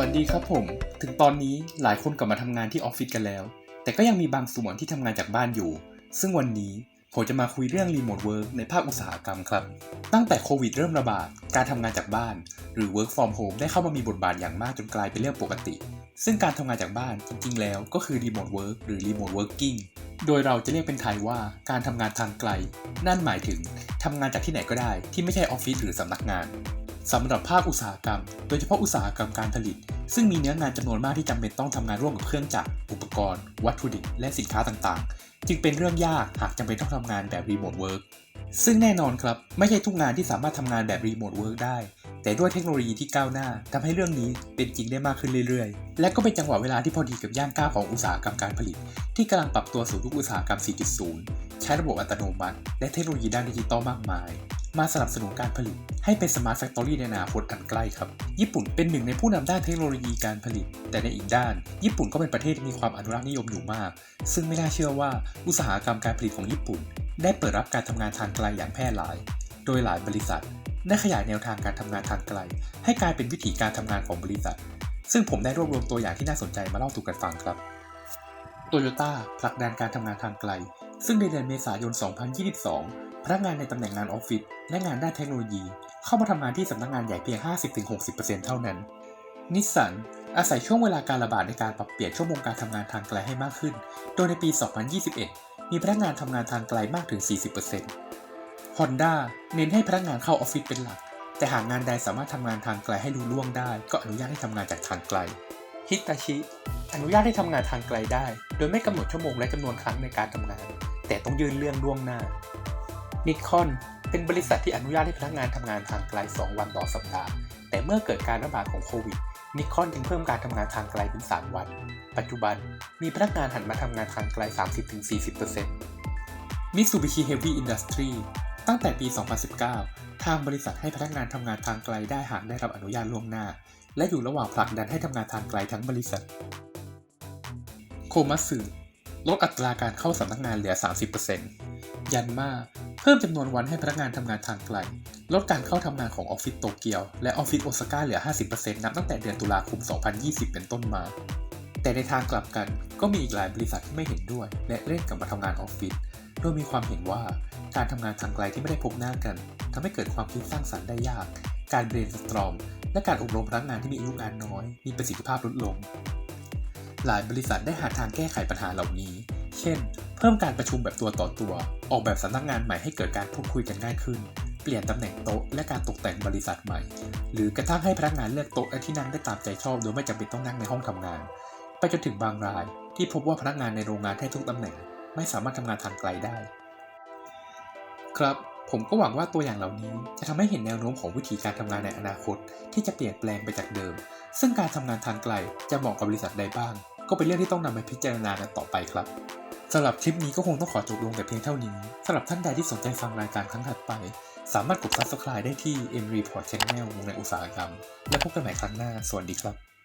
วัสดีครับผม ถึงตอนนี้หลายคนกลับมาทำงานที่ออฟฟิศกันแล้ว แต่ก็ยังมีบางส่วนที่ทำงานจากบ้านอยู่ ซึ่งวันนี้ผมจะมาคุยเรื่องรีโมทเวิร์กในภาคอุตสาหกรรมครับ ตั้งแต่โควิดเริ่มระบาด การทำงานจากบ้าน หรือ work from home ได้เข้ามามีบทบาทอย่างมากจนกลายเป็นเรื่องปกติ ซึ่งการทำงานจากบ้านจริงๆ แล้วก็คือรีโมทเวิร์กหรือรีโมทเวิร์กิ่งโดยเราจะเรียกเป็นไทยว่าการทำงานทางไกล นั่นหมายถึงทำงานจากที่ไหนก็ได้ ที่ไม่ใช่ออฟฟิศหรือสำนักงาน สำหรับภาคอุตสาหกรรม โดยเฉพาะอุตสาหกรรมการผลิต ซึ่งมีเนื้องานจำนวนมากที่จำเป็นต้องทำงานร่วมกับเครื่องจักร อุปกรณ์ วัตถุดิบ และสินค้าต่างๆ จึงเป็นเรื่องยากหากจำเป็นต้องทำงานแบบรีโมทเวิร์กซึ่งแน่นอนครับ ไม่ใช่ทุกงานที่สามารถทำงานแบบรีโมทเวิร์กได้ แต่ด้วยเทคโนโลยีที่ก้าวหน้าทำให้เรื่องนี้เป็นจริงได้มากขึ้นเรื่อยๆ และก็เป็นจังหวะเวลาที่พอดีกับย่างก้าวของอุตสาหกรรมการผลิต ที่กำลังปรับตัวสู่ยุคอุตสาหกรรม 4.0 ใช้ระบบอัตโนมัติ และเทคโนโลยีด้านดิจิตอลมากมาย มาสนับสนุนการผลิต ให้เป็นสมาร์ทแฟคทอรี่ในอนาคตอันใกล้ครับ ญี่ปุ่นเป็นหนึ่งในผู้นำด้านเทคโนโลยีการผลิต แต่ในอีกด้าน ญี่ปุ่นก็เป็นประเทศที่มีความอนุรักษ์นิยมอยู่มาก ซึ่งไม่น่าเชื่อว่าอุตสาหกรรมการผลิตของญี่ปุ่น ได้เปิดรับการทำงานทางไกลอย่างแพร่หลาย โดยหลายบริษัท ได้ขยายแนวทางการทำงานทางไกล ให้กลายเป็นวิถีการทำงานของบริษัท ซึ่งผมได้รวบรวมตัวอย่างที่น่าสนใจมาเล่าสู่กันฟังครับโตโยต้าผลักดันการทำงานทางไกล ซึ่งในเดือนเมษายน 2022 พนักงานในตำแหน่งงานออฟฟิศและงานด้านเทคโนโลยี เข้ามาทำงานที่สำนักงานใหญ่เพียง 50-60%เท่านั้น นิสสันอาศัยช่วงเวลาการระบาดในการปรับเปลี่ยนชั่วโมงการทำงานทางไกลให้มากขึ้น โดยในปี 2021 มีพนักงานทำงานทางไกลมากถึง 40% Honda เน้นให้พนักงานเข้าออฟฟิศเป็นหลัก แต่หากงานใดสามารถทำงานทางไกลให้รู้ล่วงได้ ก็อนุญาตให้ทำงานจากทางไกลฮิตาชิอนุญาตให้ทำงานทางไกลได้ โดยไม่กำหนดชั่วโมงและจำนวนครั้งในการทำงาน แต่ต้องยื่นเรื่องล่วงหน้า นิคอนเป็นบริษัทที่อนุญาตให้พนักงานทำงานทางไกล 2 วันต่อสัปดาห์ แต่เมื่อเกิดการระบาดของโควิดนิคอนจึงเพิ่มการทำงานทางไกลเป็น 3 วัน ปัจจุบันมีพนักงานหันมาทำงานทางไกล 30-40% Mitsubishi Heavy Industry ตั้งแต่ปี 2019 ทางบริษัทให้พนักงานทำงานทางไกลได้หากได้รับอนุญาตล่วงหน้า และอยู่ระหว่างผลักดันให้ทำงานทางไกลทั้งบริษัท โคมัสึลดอัตราการเข้าสำนักงานเหลือ 30%ยันมา พิ่มจำนวนวันให้พนักงานทำงานทางไกล ลดการเข้าทำงานของออฟฟิศโตเกียว และออฟฟิศโอซาก้าเหลือ 50%นับตั้งแต่เดือนตุลาคม 2020 เป็นต้นมา แต่ในทางกลับกันก็มีอีกหลายบริษัทที่ไม่เห็นด้วย และเร่งกลับมาทำงานออฟฟิศ โดยมีความเห็นว่าการทำงานทางไกลที่ไม่ได้พบหน้ากันทำให้เกิดความคิดสร้างสรรค์ได้ยาก การเบรนสตรอม และการอบรมพนักงานที่มีอายุงานน้อย มีประสิทธิภาพลดลง หลายบริษัทได้หาทางแก้ไขปัญหาเหล่านี้ เช่น เพิ่มการประชุมแบบตัวต่อตัว ออกแบบสำนักงานใหม่ให้เกิดการพูดคุยกันง่ายขึ้น เปลี่ยนตำแหน่งโต๊ะและการตกแต่งบริษัทใหม่ หรือกระทั่งให้พนักงานเลือกโต๊ะและที่นั่งได้ตามใจชอบ โดยไม่จำเป็นต้องนั่งในห้องทำงาน ไปจนถึงบางราย ที่พบว่าพนักงานในโรงงานแทบทุกตำแหน่ง ไม่สามารถทำงานทางไกลได้ ครับผมก็หวังว่าตัวอย่างเหล่านี้จะทำให้เห็นแนวโน้มของวิธีการทำงานในอนาคต ที่จะเปลี่ยนแปลงไปจากเดิม ซึ่งการทำงานทางไกลจะเหมาะกับบริษัทใดบ้าง ก็เป็นเรื่องที่ต้องนำไปพิจารณากันต่อไปครับ สำหรับคลิปนี้ก็คงต้องขอจบลงแต่เพียงเท่านี้สำหรับท่านใดที่สนใจฟังรายการครั้งถัดไป สามารถกด subscribe ได้ที่ M Report Channel วงในอุตสาหกรรม และพบกันใหม่ครั้งหน้า สวัสดีครับ